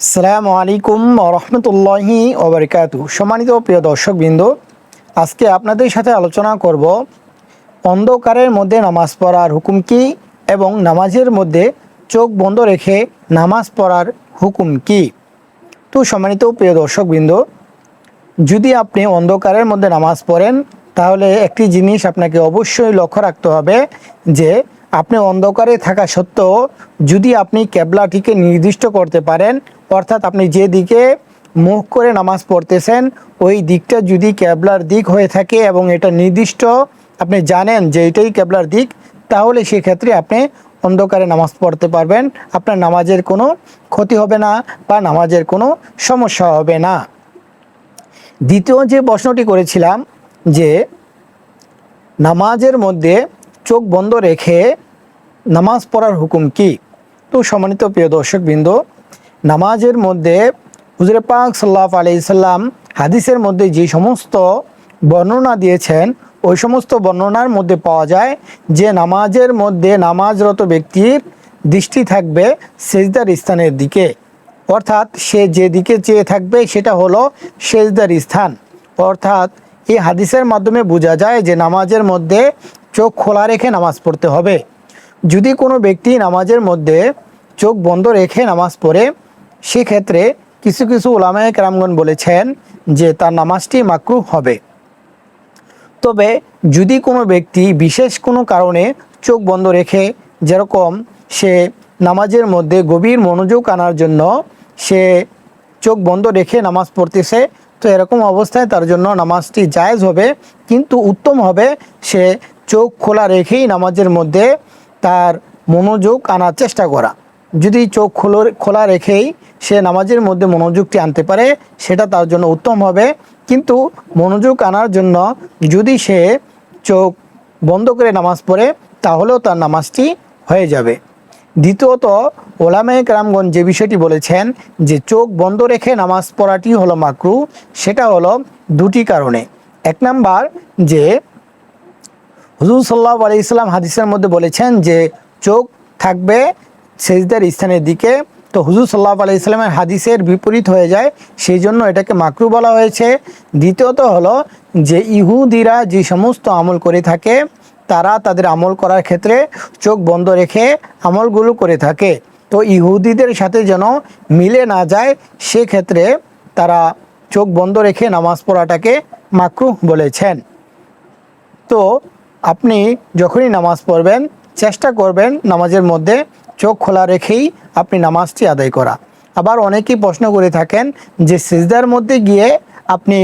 আসসালামু আলাইকুম রহমতুল্লাহি ওবরকাতু সম্মানিত প্রিয় দর্শকবৃন্দ, আজকে আপনাদের সাথে আলোচনা করব অন্ধকারের মধ্যে নামাজ পড়ার হুকুম কি এবং নামাজের মধ্যে চোখ বন্ধ রেখে নামাজ পড়ার হুকুম কি? তো সম্মানিত প্রিয় দর্শকবৃন্দ, যদি আপনি অন্ধকারের মধ্যে নামাজ পড়েন, তাহলে একটি জিনিস আপনাকে অবশ্যই লক্ষ্য রাখতে হবে যে আপনি অন্ধকারে থাকা সত্ত্বেও যদি আপনি ক্যাবলাটিকে নির্দিষ্ট করতে পারেন, অর্থাৎ আপনি যে দিকে মুখ করে নামাজ পড়তেছেন, ওই দিকটা যদি ক্যাবলার দিক হয়ে থাকে এবং এটা নির্দিষ্ট, আপনি জানেন যে এটাই ক্যাবলার দিক, তাহলে সেক্ষেত্রে আপনি অন্ধকারে নামাজ পড়তে পারবেন। আপনার নামাজের কোনো ক্ষতি হবে না বা নামাজের কোনো সমস্যা হবে না। দ্বিতীয় যে প্রশ্নটি করেছিলাম যে, নামাজের মধ্যে চোখ বন্ধ রেখে নামাজ পড়ার হুকুম কি? তো সম্মানিত প্রিয় দর্শকবৃন্দ, নামাজের মধ্যে হুজুরে পাক সাল্লাহ আলাইসাল্লাম হাদিসের মধ্যে যে সমস্ত বর্ণনা দিয়েছেন, ওই সমস্ত বর্ণনার মধ্যে পাওয়া যায় যে নামাজের মধ্যে নামাজরত ব্যক্তির দৃষ্টি থাকবে সেজদার স্থানের দিকে। অর্থাৎ সে যে দিকে চেয়ে থাকবে সেটা হলো সেজদার স্থান। অর্থাৎ এই হাদিসের মাধ্যমে বোঝা যায় যে নামাজের মধ্যে চোখ খোলা রেখে নামাজ পড়তে হবে। যদি কোনো ব্যক্তি নামাজের মধ্যে চোখ বন্ধ রেখে নামাজ পড়ে, সেক্ষেত্রে কিছু কিছু ওলামায় কেরামগণ বলেছেন যে তার নামাজটি মাকরুহ হবে। তবে যদি কোনো ব্যক্তি বিশেষ কোনো কারণে চোখ বন্ধ রেখে যেরকম সে নামাজের মধ্যে গভীর মনোযোগ আনার জন্য সে চোখ বন্ধ রেখে নামাজ পড়তেছে, তো এরকম অবস্থায় তার জন্য নামাজটি জায়েজ হবে, কিন্তু উত্তম হবে সে চোখ খোলা রেখেই নামাজের মধ্যে তার মনোযোগ আনার চেষ্টা করা। যদি চোখ খোলো, খোলা রেখেই সে নামাজের মধ্যে মনোযোগটি আনতে পারে, সেটা তার জন্য উত্তম হবে। কিন্তু মনোযোগ আনার জন্য যদি সে চোখ বন্ধ করে নামাজ পড়ে, তাহলেও তার নামাজটি হয়ে যাবে। দ্বিতীয়ত ওলামায়ে কেরামগঞ্জ যে বিষয়টি বলেছেন যে চোখ বন্ধ রেখে নামাজ পড়াটি হলো মাকরু, সেটা হলো দুটি কারণে। এক নাম্বার যে হুজুর সাল্লাহ আলি ইসলাম হাদিসের মধ্যে বলেছেন যে চোখ থাকবে সেজদার স্থানের দিকে। তো হুজুর সাল্লাহ আলি ইসলামের হাদিসের বিপরীত হয়ে যায়, সেই জন্য এটাকে মাকরু বলা হয়েছে। দ্বিতীয়ত হলো যে ইহুদিরা যে সমস্ত আমল করে থাকে, তারা তাদের আমল করার ক্ষেত্রে চোখ বন্ধ রেখে আমলগুলো করে থাকে। তো ইহুদিদের সাথে যেন মিলে না যায়, সেক্ষেত্রে তারা চোখ বন্ধ রেখে নামাজ পড়াটাকে মাকরুহ বলেছেন। তো আপনি যখনই নামাজ পড়বেন, চেষ্টা করবেন নামাজের মধ্যে চোখ খোলা রেখেই আপনি নামাজটি আদায় করা। আবার অনেকেই প্রশ্ন করে থাকেন যে সিজদার মধ্যে গিয়ে আপনি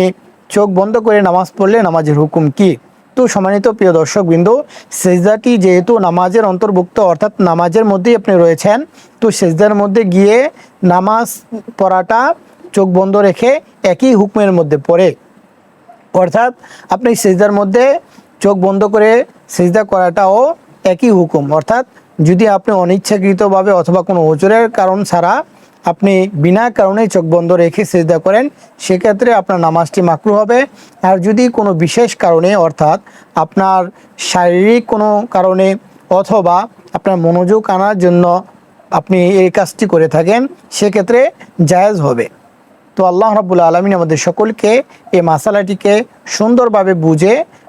চোখ বন্ধ করে নামাজ পড়লে নামাজের হুকুম কি? তো সম্মানিত প্রিয় দর্শকবৃন্দ, সেজদাটি যেহেতু নামাজের অন্তর্ভুক্ত, অর্থাৎ নামাজের মধ্যেই আপনি রয়েছেন, তো সেজদার মধ্যে গিয়ে নামাজ পড়াটা চোখ বন্ধ রেখে একই হুকুমের মধ্যে পড়ে। অর্থাৎ আপনি সেজদার মধ্যে চোখ বন্ধ করে সেজদা করাটাও একই হুকুম। অর্থাৎ যদি আপনি অনিচ্ছাকৃতভাবে অথবা কোনো ওজোরের কারণ ছাড়া আপনি বিনা কারণে চোখ বন্ধ রেখে সেজদা করেন, সেক্ষেত্রে আপনার নামাজটি মাকরু হবে। আর যদি কোনো বিশেষ কারণে, অর্থাৎ আপনার শারীরিক কোনো কারণে অথবা আপনার মনোযোগ আনার জন্য আপনি এই কাজটি করে থাকেন, সেক্ষেত্রে জায়েজ হবে। তো আল্লাহ রাবুল আলমিন আমাদের সকলকে এই মশালাটিকে সুন্দরভাবে বুঝে